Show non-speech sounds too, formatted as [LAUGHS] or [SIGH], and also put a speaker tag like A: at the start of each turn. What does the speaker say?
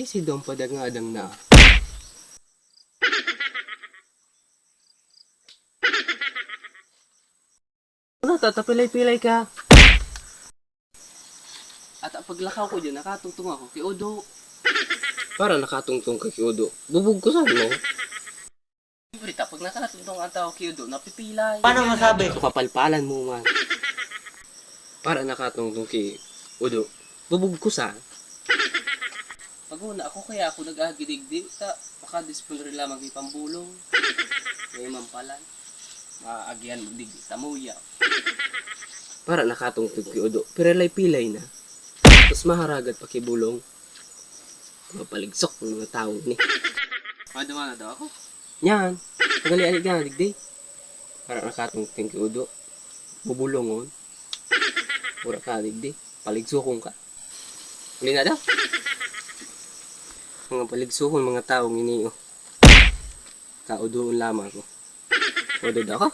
A: Sisidong padangadang na. Ano, tatapilay-pilay ka. At ang paglakaw ko dyan, nakatungtong ako kay Odo. Para nakatungtong kay Odo. Bubog ko sa mo. Siyempre, pag nakatungtong ang tao kay Odo, napipilay.
B: Paano masabi?
A: Kapalpalan mo man. Para nakatungtong kay Udo. Bubog ko sa. Pag una, ako kaya ako nag-agidigdig sa makadisciplinary lamang kay pambulong. [LAUGHS] May mampalan. Maagyan mo digdi tamuya. Para nakatungtong kay Udo. Pirelay-pilay na. Tapos maharagat pa kay bulong. Mapaligsok ng mga tao ni. [LAUGHS] Madama na daw ako. Yan. Pagali-alig nga, digdi. Para nakatungtong kay Udo. Bubulongon. Pura ka, digdi. Paligsukong ka. Huli na daw. Mga paligsukong mga taong iniyo. Kaudoon lamang ko. Odod ako.